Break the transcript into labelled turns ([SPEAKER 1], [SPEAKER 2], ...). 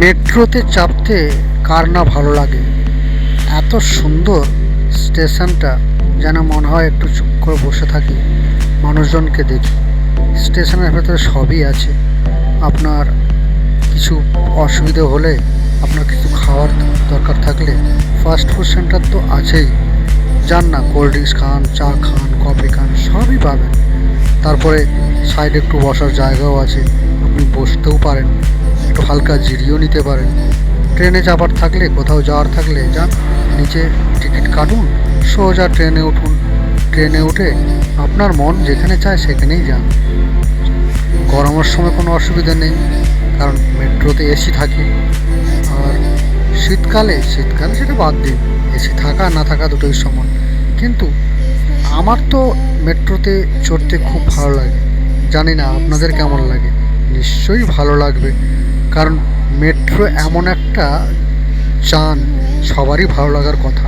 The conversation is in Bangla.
[SPEAKER 1] মেট্রোতে চাপতে কার না ভালো লাগে? এত সুন্দর স্টেশনটা যেন মনে হয় একটু চুপ করে বসে থাকি, মানুষজনকে দেখি। স্টেশনের ভেতরে সবই আছে। আপনার কিছু অসুবিধে হলে, আপনার কিছু খাওয়ার দরকার থাকলে ফাস্ট ফুড সেন্টার তো আছেই। যান না কোল্ড ড্রিঙ্কস খান, চা খান কফি খান, সবই পাবেন। তারপরে সাইডে একটু বসার জায়গাও আছে। আপনি বসতেও পারেন। হালকা জিরিয়েও নিতে পারেন। ট্রেনে যাবার থাকলে, কোথাও যাওয়ার থাকলে যান, নিচে টিকিট কাটুন, সোজা ট্রেনে উঠুন। ট্রেনে উঠে আপনার মন যেখানে চায় সেখানেই যান। গরমের সময় কোনো অসুবিধা নেই, কারণ মেট্রোতে এসি থাকে। আর শীতকালে শীতকালে সেটা বাদ দিন, এসি থাকা না থাকা দুটোই সমান। কিন্তু আমার তো মেট্রোতে চড়তে খুব ভালো লাগে। জানি না আপনাদের কেমন লাগে। নিশ্চয়ই ভালো লাগবে। কারণ মেট্রো এমন একটা চান সবারই ভালো লাগার কথা।